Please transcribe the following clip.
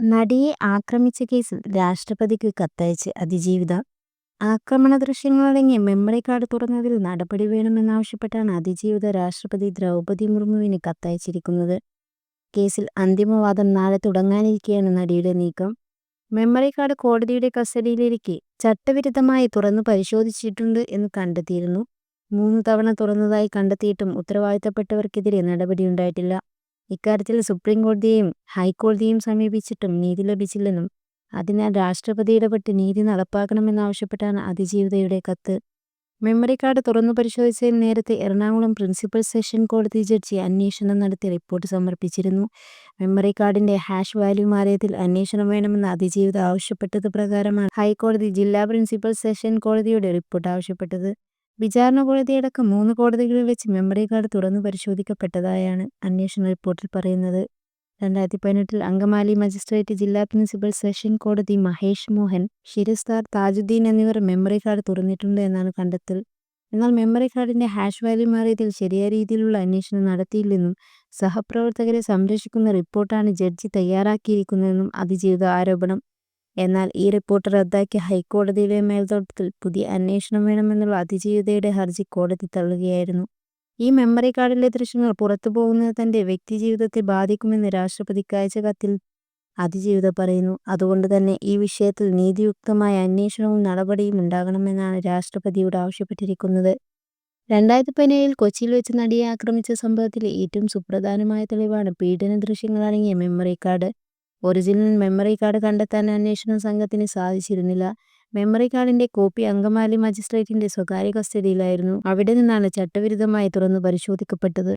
നടിയെ ആക്രമിച്ച കേസിൽ രാഷ്ട്രപതിക്ക് കത്തയച്ച് അതിജീവിത. ആക്രമണ ദൃശ്യങ്ങളടങ്ങിയ മെമ്മറി കാർഡ് തുറന്നതിൽ നടപടി വേണമെന്നാവശ്യപ്പെട്ടാണ് അതിജീവിത രാഷ്ട്രപതി ദ്രൗപതി മുർമുവിന് കത്തയച്ചിരിക്കുന്നത്. കേസിൽ അന്തിമവാദം നാളെ തുടങ്ങാനിരിക്കെയാണ് നടിയുടെ നീക്കം. മെമ്മറി കാർഡ് കോടതിയുടെ കസ്റ്റഡിയിലിരിക്കെ ചട്ടവിരുദ്ധമായി തുറന്നു പരിശോധിച്ചിട്ടുണ്ട് എന്ന് കണ്ടെത്തിയിരുന്നു. മൂന്ന് തവണ തുറന്നതായി കണ്ടെത്തിയിട്ടും ഉത്തരവാദിത്തപ്പെട്ടവർക്കെതിരെ നടപടിയുണ്ടായിട്ടില്ല. ഇക്കാര്യത്തിൽ സുപ്രീം കോടതിയെയും ഹൈക്കോടതിയെയും സമീപിച്ചിട്ടും നീതി ലഭിച്ചില്ലെന്നും അതിനാൽ രാഷ്ട്രപതി ഇടപെട്ട് നീതി നടപ്പാക്കണമെന്നാവശ്യപ്പെട്ടാണ് അതിജീവിതയുടെ കത്ത്. മെമ്മറി കാർഡ് തുറന്നു പരിശോധിച്ചതിൽ നേരത്തെ എറണാകുളം പ്രിൻസിപ്പൽ സെഷൻ കോടതി ജഡ്ജി അന്വേഷണം നടത്തി റിപ്പോർട്ട് സമർപ്പിച്ചിരുന്നു. മെമ്മറി കാർഡിന്റെ ഹാഷ് വാല്യൂ മാറിയതിൽ അന്വേഷണം വേണമെന്ന് അതിജീവിത ആവശ്യപ്പെട്ടത് പ്രകാരമാണ് ഹൈക്കോടതി ജില്ലാ പ്രിൻസിപ്പൽ സെഷൻ കോടതിയുടെ റിപ്പോർട്ട് ആവശ്യപ്പെട്ടത്. വിചാരണ കോടതിയടക്കം മൂന്ന് കോടതികളിൽ വെച്ച് മെമ്മറി കാർഡ് തുറന്നു പരിശോധിക്കപ്പെട്ടതായാണ് അന്വേഷണ റിപ്പോർട്ടിൽ പറയുന്നത്. രണ്ടായിരത്തി പതിനെട്ടിൽ അങ്കമാലി മജിസ്ട്രേറ്റ് ജില്ലാ പ്രിൻസിപ്പൽ സെഷൻ കോടതി മഹേഷ് മോഹൻ ഷിരസ്താർ താജുദ്ദീൻ എന്നിവർ മെമ്മറി കാർഡ് തുറന്നിട്ടുണ്ട് എന്നാണ് കണ്ടെത്തൽ. എന്നാൽ മെമ്മറി കാർഡിന്റെ ഹാഷ് വാല്യൂ മാറിയതിൽ ശരിയായ രീതിയിലുള്ള അന്വേഷണം നടത്തിയില്ലെന്നും സഹപ്രവർത്തകരെ സംരക്ഷിക്കുന്ന റിപ്പോർട്ടാണ് ജഡ്ജി തയ്യാറാക്കിയിരിക്കുന്നതെന്നും അതിജീവിത ആരോപണം. എന്നാൽ ഈ റിപ്പോർട്ട് റദ്ദാക്കിയ ഹൈക്കോടതിയുടെ മേൽനോട്ടത്തിൽ പുതിയ അന്വേഷണം വേണമെന്നുള്ള അതിജീവിതയുടെ ഹർജി കോടതി തള്ളുകയായിരുന്നു. ഈ മെമ്മറി കാർഡിലെ ദൃശ്യങ്ങൾ പുറത്തു പോകുന്നത് തന്റെ വ്യക്തിജീവിതത്തെ ബാധിക്കുമെന്ന് രാഷ്ട്രപതിക്ക് അയച്ച കത്തിൽ അതിജീവിത പറയുന്നു. അതുകൊണ്ട് തന്നെ ഈ വിഷയത്തിൽ നീതിയുക്തമായ അന്വേഷണവും നടപടിയും ഉണ്ടാകണമെന്നാണ് രാഷ്ട്രപതിയോട് ആവശ്യപ്പെട്ടിരിക്കുന്നത്. രണ്ടായിരത്തി പതിനേഴിൽ കൊച്ചിയിൽ വെച്ച് നടിയെ ആക്രമിച്ച സംഭവത്തിലെ ഏറ്റവും സുപ്രധാനമായ തെളിവാണ് പീഡന ദൃശ്യങ്ങളടങ്ങിയ memory card original memory card കണ്ടെത്താൻ അന്വേഷണ സംഘത്തിന് സാധിച്ചിരുന്നില്ല. മെമ്മറി കാർഡിന്റെ കോപ്പി അങ്കമാലി മജിസ്ട്രേറ്റിന്റെ സ്വകാര്യ കസ്റ്റഡിയിലായിരുന്നു അവിടെ നിന്നാണ് ചട്ടവിരുദ്ധമായി തുറന്നു പരിശോധിക്കപ്പെട്ടത്.